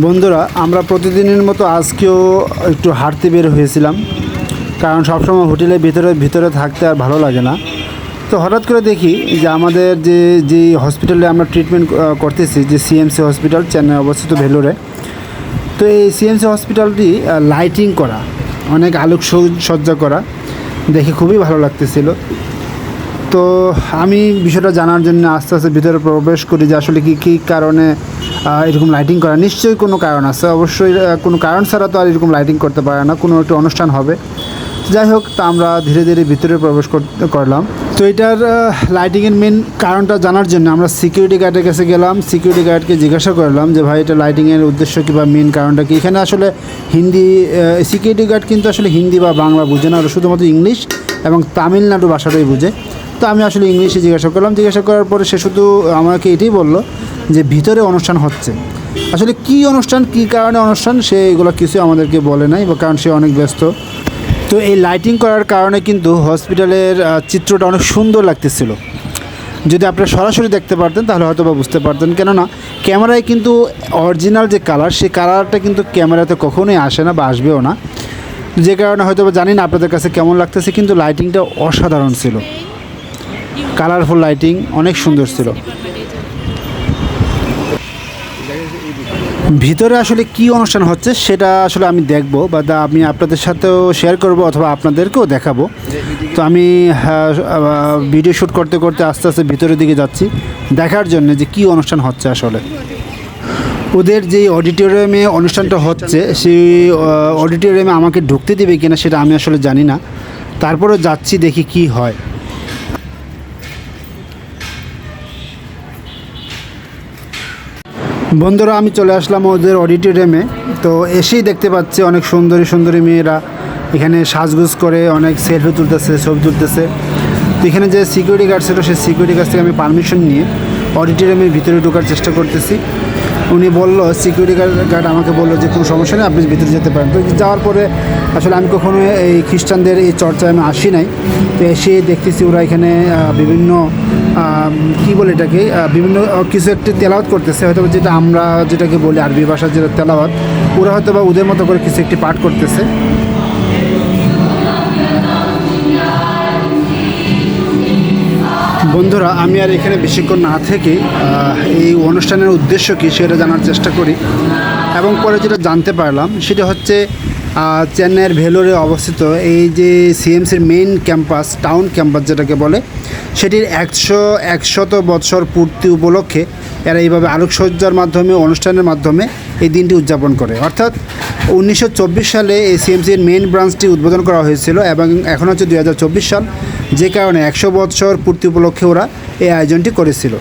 বন্ধুরা, আমরা প্রতিদিনের মতো আজকেও একটু হাঁটতে বের হয়েছিলাম, কারণ সবসময় হোটেলের ভিতরে ভিতরে থাকতে আর ভালো লাগে না। তো হঠাৎ করে দেখি যে আমাদের যে যে হসপিটালে আমরা ট্রিটমেন্ট করতেছি, যে সিএমসি হসপিটাল, চেন্নাই অবস্থিত ভেলোরে, তো এই সিএমসি হসপিটালটি লাইটিং করা, অনেক আলোক সজ্জ- করা, দেখে খুবই ভালো লাগতেছিল। তো আমি বিষয়টা জানার জন্য আস্তে আস্তে ভিতরে প্রবেশ করি যে আসলে কি, কী কারণে এরকম লাইটিং করা। নিশ্চয়ই কোনো কারণ আছে। অবশ্যই কোনো কারণ ছাড়া তো আর এরকম লাইটিং করতে পারে না। কোনো একটা অনুষ্ঠান হবে। যাই হোক, তা আমরা ধীরে ধীরে ভিতরে প্রবেশ করলাম। তো এটার লাইটিংয়ের মেন কারণটা জানার জন্য আমরা সিকিউরিটি গার্ডের কাছে গেলাম। সিকিউরিটি গার্ডকে জিজ্ঞাসা করলাম যে, ভাই, এটা লাইটিংয়ের উদ্দেশ্য কী বা মেন কারণটা কী? এখানে আসলে হিন্দি সিকিউরিটি গার্ড কিন্তু আসলে হিন্দি বা বাংলা বুঝে না। শুধুমাত্র ইংলিশ এবং তামিলনাড়ু ভাষাটাই বুঝে। তো আমি আসলে ইংলিশে জিজ্ঞাসা করলাম। জিজ্ঞাসা করার পরে সে শুধু আমাকে এটাই বলল যে ভিতরে অনুষ্ঠান হচ্ছে। আসলে কি অনুষ্ঠান, কি কারণে অনুষ্ঠান, সে এগুলো কিছু আমাদেরকে বলে নাই, বা কারণ সে অনেক ব্যস্ত। তো এই লাইটিং করার কারণে কিন্তু হসপিটালের চিত্রটা অনেক সুন্দর লাগতেছিল। যদি আপনারা সরাসরি দেখতে পারতেন, তাহলে হয়তো বা বুঝতে পারতেন। কেননা, ক্যামেরায় কিন্তু অরিজিনাল যে কালার সেই কালারটা কিন্তু ক্যামেরাতে কখনোই আসে না বা আসবেও না। যে কারণে হয়তো বা জানি না আপনাদের কাছে কেমন লাগতেছে, কিন্তু লাইটিংটা অসাধারণ ছিল। কালারফুল লাইটিং, অনেক সুন্দর ছিল। ভিতরে আসলে কি অনুষ্ঠান হচ্ছে সেটা আসলে আমি দেখব বা আমি আপনাদের সাথেও শেয়ার করব অথবা আপনাদেরকেও দেখাবো। তো আমি ভিডিও শ্যুট করতে করতে আস্তে আস্তে ভিতরের দিকে যাচ্ছি, দেখার জন্য যে কি অনুষ্ঠান হচ্ছে আসলে। ওদের যে অডিটোরিয়ামে অনুষ্ঠানটা হচ্ছে, সেই অডিটোরিয়ামে আমাকে ঢুকতে দিবে কিনা সেটা আমি আসলে জানি না। তারপরে যাচ্ছি দেখি কি হয়। বন্ধুরা, আমি চলে আসলাম ওদের অডিটোরিয়ামে তো এসেই দেখতে পাচ্ছি অনেক সুন্দরী সুন্দরী মেয়েরা এখানে সাজগুজ করে, অনেক সেলফি তুলতেছে, ছবি তুলতেছে। তো এখানে যে সিকিউরিটি গার্ড ছিল, সেই সিকিউরিটি গার্ড থেকে আমি পারমিশন নিয়ে অডিটোরিয়ামের ভিতরে ঢোকার চেষ্টা করতেছি। উনি বলল সিকিউরিটি গার্ড আমাকে বলল যে, কোনো সমস্যা নেই, আপনি ভিতরে যেতে পারেন। তো যাওয়ার পরে আসলে আমি কখনো এই খ্রিস্টানদের এই চর্চায় আমি আসি নাই। তো এসে দেখতেছি ওরা এখানে বিভিন্ন কি বলে এটাকে বিভিন্ন কিছু একটি তেলাওয়াত করতেছে। হয়তো যেটা আমরা যেটাকে বলি আরবি ভাষার যেটা তেলাওয়াত, ওরা হয়তো বা ওদের মতো করে কিছু একটি পাঠ করতেছে। বন্ধুরা, আমি আর এখানে বেশিক্ষণ না থেকে এই অনুষ্ঠানের উদ্দেশ্য কী সেটা জানার চেষ্টা করি। এবং পরে যেটা জানতে পারলাম, সেটা হচ্ছে চেন্নাইয়ের ভেলোরে অবস্থিত এই যে সিএমসির মেইন ক্যাম্পাস টাউন ক্যাম্পাস যেটাকে বলে, সেটির একশো, একশত বৎসর পূর্তি উপলক্ষে এরা এইভাবে আলোকসজ্জার মাধ্যমে, অনুষ্ঠানের মাধ্যমে এই দিনটি উদযাপন করে। অর্থাৎ, উনিশশো চব্বিশ সালে এই সিএমসির মেইন ব্রাঞ্চটি উদ্বোধন করা হয়েছিল এবং এখন হচ্ছে দু হাজার চব্বিশ সাল। যে কারণে একশো বৎসর পূর্তি উপলক্ষে ওরা এই আয়োজনটি করেছিল।